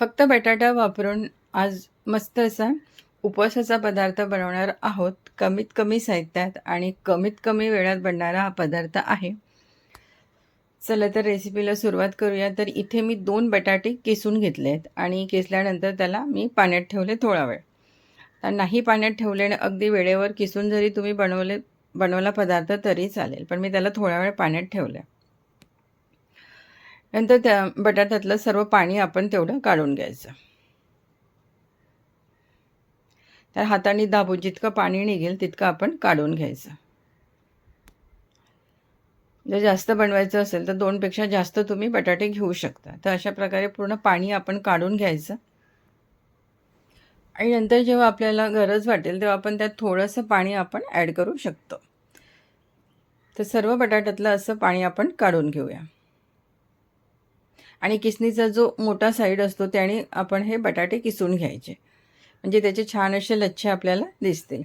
फक्त बटाटा वापरून आज मस्त असा उपवासाचा पदार्थ बनवणार आहोत. कमीत कमी साहित्यात आणि कमीत कमी वेळात बनणारा हा पदार्थ आहे. चला तर रेसिपीला सुरुवात करूया. तर इथे मी दोन बटाटे किसून घेतले आहेत आणि किसल्यानंतर त्याला मी पाण्यात ठेवले थोडा वेळ. तर नाही पाण्यात ठेवले आणि अगदी वेळेवर किसून जरी तुम्ही बनवले बनवला पदार्थ तरी चालेल पण मी त्याला थोडा वेळ पाण्यात ठेवलं नंतर त्या बटाट्यातलं सर्व पाणी आपण तेवढं काढून घ्यायचं. तर हाताने दाबून जितकं पाणी निघेल तितकं आपण काढून घ्यायचं. जर जास्त बनवायचं असेल तर दोनपेक्षा जास्त तुम्ही बटाटे घेऊ शकता. तर अशा प्रकारे पूर्ण पाणी आपण काढून घ्यायचं. आणि नंतर जेव्हा आपल्याला गरज वाटेल तेव्हा आपण त्यात थोडंसं पाणी आपण ॲड करू शकतो. तर सर्व बटाट्यातलं असं पाणी आपण काढून घेऊया. आणि किसणीचा जो मोठा साईड असतो त्याने आपण हे बटाटे किसून घ्यायचे. म्हणजे त्याचे छान असे लच्छे आपल्याला दिसतील.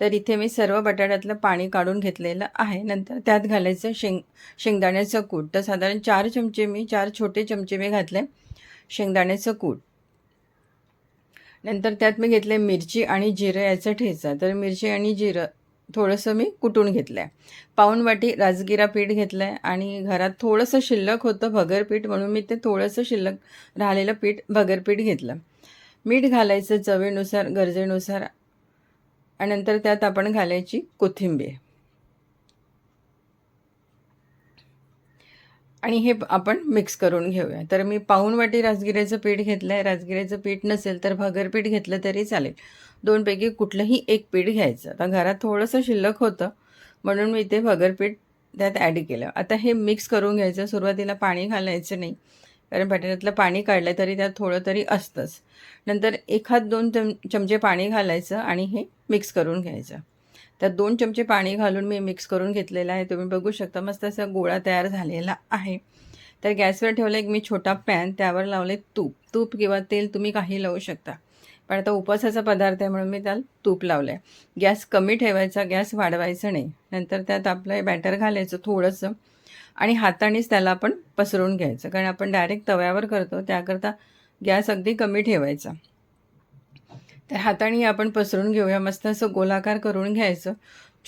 तर इथे मी सर्व बटाट्यातलं पाणी काढून घेतलेलं आहे. नंतर त्यात घालायचं शेंग शेंगदाण्याचं कूट. तर साधारण चार चमचे मी चार छोटे चमचे मी घातले शेंगदाण्याचं कूट. नंतर त्यात मी घेतले मिरची आणि जिरं याचा ठेचा. तर मिरची आणि जिरं थोडंसं मी कुटून घेतलं आहे पाऊन वाटी राजगिरा पीठ घेतलं आहे आणि घरात थोडंसं शिल्लक होतं भगरपीठ म्हणून मी ते थोडंसं शिल्लक राहिलेलं पीठ भगरपीठ घेतलं. मीठ घालायचं चवीनुसार गरजेनुसार आणि नंतर त्यात आपण घालायची कोथिंबीर. आणि हे आपण मिक्स करून घेऊया. तर मी पाऊन वाटी राजगिऱ्याचं पीठ घेतलं आहे राजगिऱ्याचं पीठ नसेल तर भगरपीठ घेतलं तरी चालेल. दोनपैकी कुठलंही एक पीठ घ्यायचं. आता घरात थोडंसं शिल्लक होतं. म्हणून मी ते भगरपीठ त्यात ॲड केलं. आता हे मिक्स करून घ्यायचं. सुरुवातीला पाणी घालायचं नाही. कारण बटाट्यातलं पाणी काढलं तरी त्यात थोडं तरी असतंच. नंतर एखाद दोन चम चमचे पाणी घालायचं आणि हे मिक्स करून घ्यायचं. त्यात दोन चमचे पाणी घालून मी मिक्स करून घेतलेलं आहे. तुम्ही बघू शकता मस्त असा गोळा तयार झालेला आहे. तर गॅसवर ठेवला एक मी छोटा पॅन त्यावर लावले तूप. तूप किंवा तेल तुम्ही काही लावू शकता. पण आता उपवासाचा पदार्थ आहे म्हणून मी त्याला तूप लावलं आहे गॅस कमी ठेवायचा गॅस वाढवायचा नाही. नंतर त्यात आपलं बॅटर घालायचं थोडंसं आणि हातानेच त्याला आपण पसरून घ्यायचं. कारण आपण डायरेक्ट तव्यावर करतो त्याकरता गॅस अगदी कमी ठेवायचा. तर हाताने आपण पसरून घेऊया. मस्त असं गोलाकार करून घ्यायचं.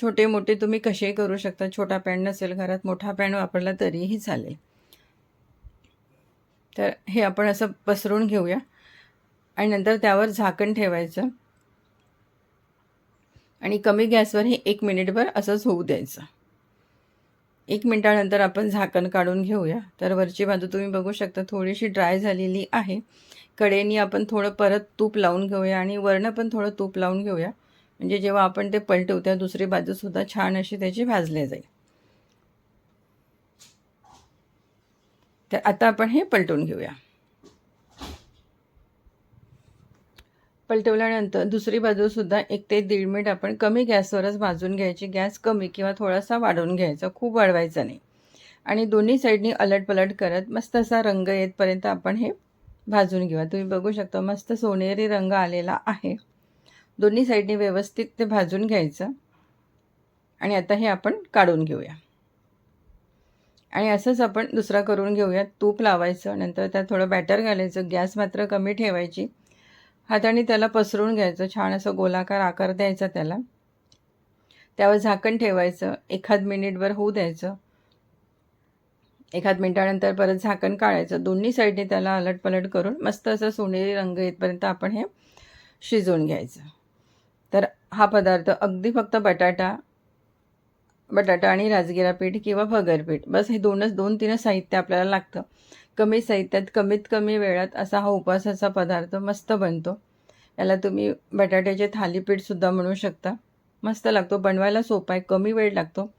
छोटे मोठे तुम्ही कसेही करू शकता? छोटा पॅन नसेल घरात मोठा पॅन वापरला तरीही चालेल. तर हे आपण असं पसरून घेऊया. आणि नंतर त्यावर झाकण ठेवायचं. आणि कमी गॅसवर हे एक मिनिटभर असंच होऊ द्यायचं. एक मिनटानंतर आपण झाकण काढून घेऊया. तर वरची बाजू तुम्ही बघू शकता थोडीशी ड्राय झालेली आहे. कडेनी आपण थोडं परत तूप लावून घेऊया आणि वरनं पण थोडं तूप लावून घेऊया. म्हणजे जेव्हा आपण ते पलटवू त्या दुसरी बाजूसुद्धा छान अशी त्याची भाजले जाईल. तर आता आपण हे पलटून घेऊया. पलटवल्यानंतर दुसरी बाजूसुद्धा एक ते दीड मिनिट आपण कमी गॅसवरच भाजून घ्यायची. गॅस कमी किंवा थोडासा वाढवून घ्यायचा खूप वाढवायचा नाही. आणि दोन्ही साईडनी अलटपलट करत मस्त असा रंग येतपर्यंत आपण हे भाजून घेऊया. तुम्ही बघू शकता मस्त सोनेरी रंग आलेला आहे. दोन्ही साईडने व्यवस्थित ते भाजून घ्यायचं. आणि आता हे आपण काढून घेऊया. आणि असंच आपण दुसरा करून घेऊया. तूप लावायचं नंतर त्यात थोडं बॅटर घालायचं गॅस मात्र कमी ठेवायची. हाताने त्याला पसरून घ्यायचं छान असं गोलाकार आकार द्यायचा त्याला. त्यावर झाकण ठेवायचं एखाद मिनिटभर होऊ द्यायचं. एखाद मिनिटानंतर परत झाकण काढायचं. दोन्ही साईडने त्याला अलटपलट करून मस्त असं सोनेरी रंग येतपर्यंत आपण हे शिजवून घ्यायचं. तर हा पदार्थ अगदी फक्त बटाटा बटाटा आणि राजगिरा पीठ किंवा भगरपीठ बस हे दोनच दोन तीनच साहित्य आपल्याला लागतं. कमी साहित्यात कमीत कमी वेळात असा हा उपवासाचा पदार्थ मस्त बनतो. याला तुम्ही बटाट्याचे थालीपीठसुद्धा म्हणू शकता. मस्त लागतो बनवायला सोपा आहे कमी वेळ लागतो.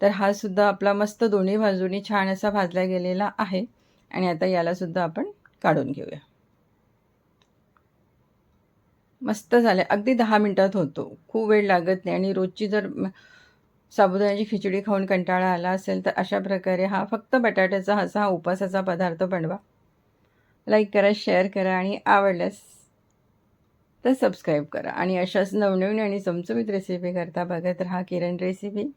तर हा सुद्धा आपला मस्त दोन्ही बाजूनी छान असा भाजला गेलेला आहे. आणि आता यालासुद्धा आपण काढून घेऊया. मस्त झालं. अगदी दहा मिनटात होतो. खूप वेळ लागत नाही. आणि रोजची जर साबुदाण्याची खिचडी खाऊन कंटाळा आला असेल तर अशा प्रकारे हा फक्त बटाट्याचा असा हा उपासाचा पदार्थ बनवा. लाईक करा शेअर करा आणि आवडल्यास तर सबस्क्राईब करा. आणि अशाच नवनवीन आणि चमचमीत रेसिपी करता बघत राहा. किरण रेसिपी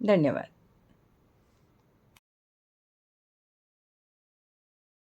धन्यवाद.